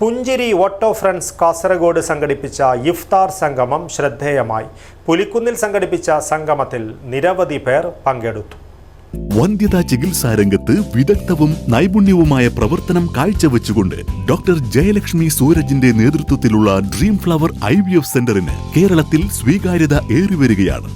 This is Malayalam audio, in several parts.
പുഞ്ചിരി ഓട്ടോ ഫ്രണ്ട്സ് കാസർഗോഡ് സംഘടിപ്പിച്ച ഇഫ്താർ സംഗമം ശ്രദ്ധേയമായി. പുലിക്കുന്നിൽ സംഘടിപ്പിച്ച സംഗമത്തിൽ നിരവധി പേർ പങ്കെടുത്തു. വന്ധ്യതാ ചികിത്സാ രംഗത്ത് വിദഗ്ധവും നൈപുണ്യവുമായ പ്രവർത്തനം കാഴ്ചവെച്ചുകൊണ്ട് ഡോക്ടർ ജയലക്ഷ്മി സൂരജിന്റെ നേതൃത്വത്തിലുള്ള dream flower I V F സെന്ററിന് കേരളത്തിൽ സ്വീകാര്യത ഏറിവരികയാണ്.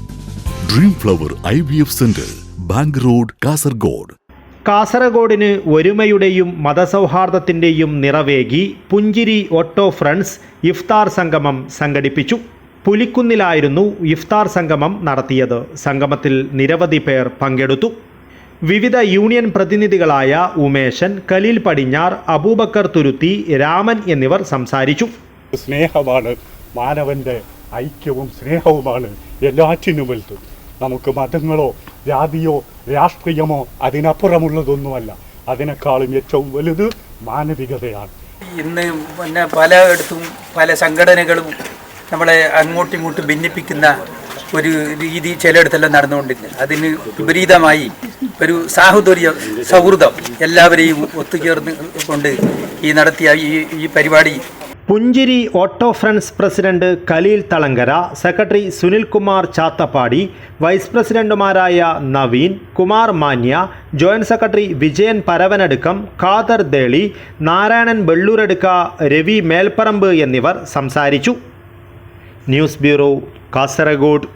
Dream flower I V F centre bank road Kasaragod. കാസർഗോഡിന് ഒരുമയുടെയും മതസൗഹാർദ്ദത്തിന്റെയും നിറവേകി പുഞ്ചിരി ഓട്ടോ ഫ്രണ്ട്സ് ഇഫ്താർ സംഗമം സംഘടിപ്പിച്ചു. പുലിക്കുന്നിലായിരുന്നു ഇഫ്താർ സംഗമം നടത്തിയത്. സംഗമത്തിൽ നിരവധി പേർ പങ്കെടുത്തു. വിവിധ യൂണിയൻ പ്രതിനിധികളായ ഉമേശൻ കലീൽ പടിഞ്ഞാർ അബൂബക്കർ തുരുത്തി രാമൻ എന്നിവർ സംസാരിച്ചു. സ്നേഹമാണ് മാനവന്റെ ഐക്യവും സ്നേഹവുമാണ് എല്ലാറ്റിനും വലുത് നമുക്ക് മതങ്ങളോ ജാതിയോ രാഷ്ട്രീയമോ അതിനപ്പുറമുള്ളതൊന്നുമല്ല അതിനേക്കാളും ഏറ്റവും വലുത് മാനവികതയാണ്. ഇന്ന് പിന്നെ പലയിടത്തും പല സംഘടനകളും നമ്മളെ അങ്ങോട്ടും ഇങ്ങോട്ടും ഭിന്നിപ്പിക്കുന്ന ഒരു രീതി ചിലയിടത്തെല്ലാം നടന്നുകൊണ്ടിരുന്നത് അതിന് വിപരീതമായി ഒരു സാഹോദര്യ സൗഹൃദം എല്ലാവരെയും ഒത്തുചേർന്ന് കൊണ്ട് ഈ നടത്തിയ ഈ ഈ പരിപാടി Punchiri auto friends president Khaleel Thalangara secretary Sunilkumar Chathappadi vice പ്രസിഡന്റുമാരായ നവീൻ കുമാർ മാന്യ ജോയിന്റ് സെക്രട്ടറി വിജയൻ പരവനടുക്കം ഖാദർ ദേളി നാരായണൻ വെള്ളൂരടുക്ക രവി മേൽപ്പറമ്പ് എന്നിവർ സംസാരിച്ചു. News bureau Kasaragod.